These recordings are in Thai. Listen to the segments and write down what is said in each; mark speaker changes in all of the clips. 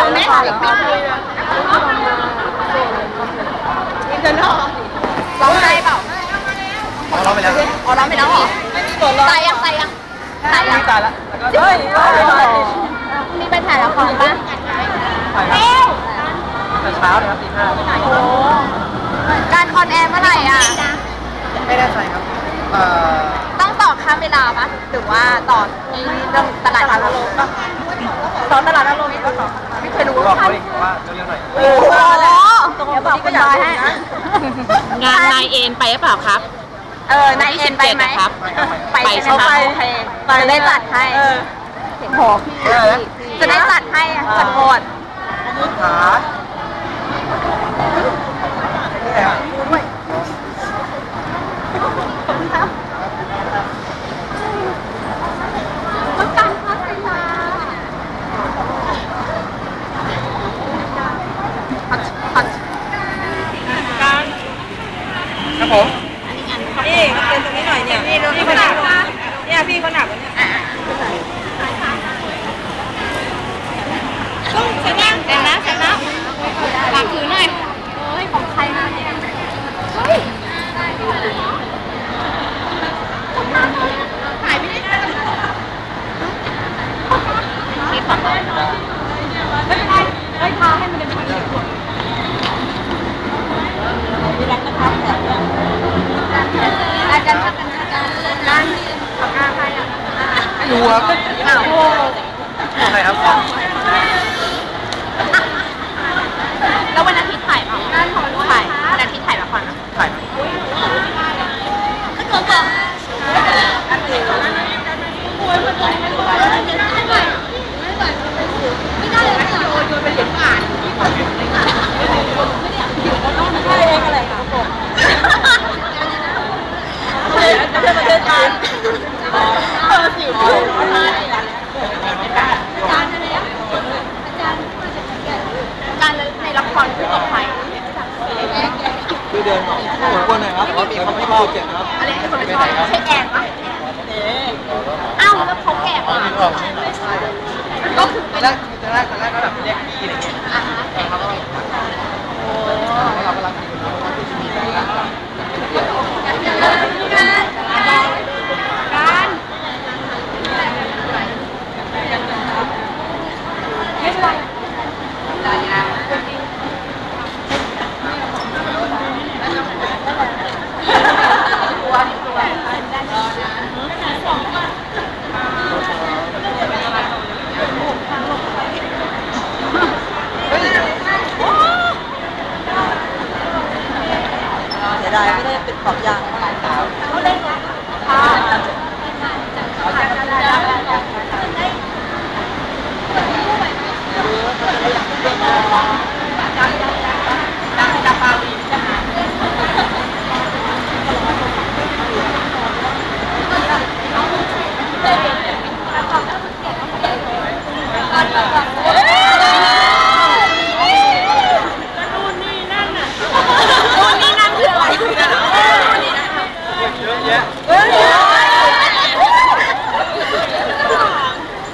Speaker 1: ถ่ายพรุ่งนี้เหรอไม่ถ่ายอีกปีจะรอร้องไห้เปล่า
Speaker 2: เราไปแล้ว
Speaker 1: อ๋อร้องไปแล้วเหรอตายยังตายยังตายยัง
Speaker 2: ตายแล้วเฮ้ย
Speaker 1: มีไปถ่ายละครปะ
Speaker 2: ถ่ายครับแต่เช้านะครับตีห้า
Speaker 1: การออนแอร์เมื่อไหร่อะ
Speaker 2: ไม่แน่ใจครับเอ่อ
Speaker 1: ต้องต่อข้าเวลาปะหรือว่าต่อที่เรื่องตลาดอารมณ์ปะต่อตลาดอารมณ์ก็ต่อไม่ เคยรู้
Speaker 2: บอกเขาอีกว่าเร็วๆหน่อย
Speaker 1: โอ้โหตรงนี้บอกคุณบอยให้
Speaker 3: งานนายเอ็นไปหรือเปล่าครับ
Speaker 1: เออนายเอ็นไปไหม
Speaker 3: ครับ
Speaker 1: ไปใช่ไหมคะโอเคจะได้จัดให้เห็นหอพี่จะได้จัดให้อะจัดโหด
Speaker 2: ขานี่แหละ
Speaker 1: ต้องการพัฒนา
Speaker 2: ครับผม
Speaker 3: นี่เป็นตรงนี้หน่อยเนี่ยพี่พี่คนหนัก เนี่ยพี่คนหนักเนี่ยเสร็จแล้วเสร็จแล้วเสร็จแล้วฝากถือหน่อย
Speaker 1: เฮ้ยของใครมาเนี่ยเฮ้ยถ่ายไม่ได้
Speaker 3: มีฝั่ง
Speaker 1: ไม่เป็นไรเฮ้ยพาให้มัน ครั
Speaker 2: บ
Speaker 1: อ้าวโอ้
Speaker 2: ใครครับ
Speaker 1: แล้ววันอาทิตย์ถ่ายเปล่าถ่ายวันอาทิตย์ถ่ายละครนะ
Speaker 2: ถ่าย
Speaker 1: ก็ตัวบอกไม่ได้เลยโยนโยนเป็นเหรียญบาท
Speaker 3: จะเป็นประเทศการ
Speaker 1: เออสิวการในละครคือกับใคร
Speaker 2: คือเดินของผมคนหน่ อยครับเขามีเขาไม่ชอบเจ็บนะครับ
Speaker 1: อะไรที่คนไม่ชอบใช่แอนปะอ้าวแล้วเขาแก่กว่าก็คือ
Speaker 2: ตอนแรกตอนแรกตอนแรกก็แบบเรียกพี่อะไรเงี้ย
Speaker 1: อ่าฮะแก่กว่า
Speaker 2: เรากำลังมี
Speaker 1: การไม่เป็นไรเฮ้ย
Speaker 3: เสียดาย ไม่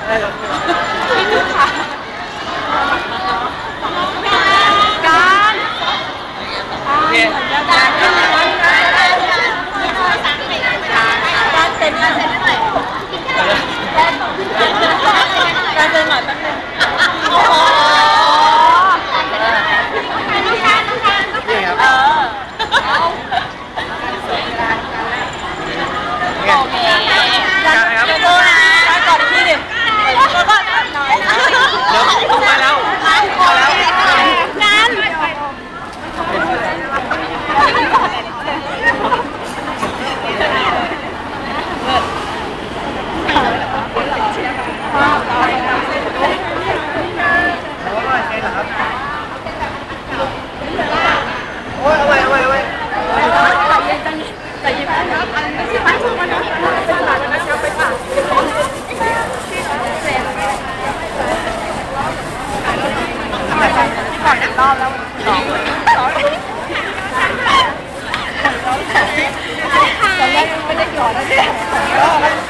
Speaker 1: Ay, ก
Speaker 2: ไม่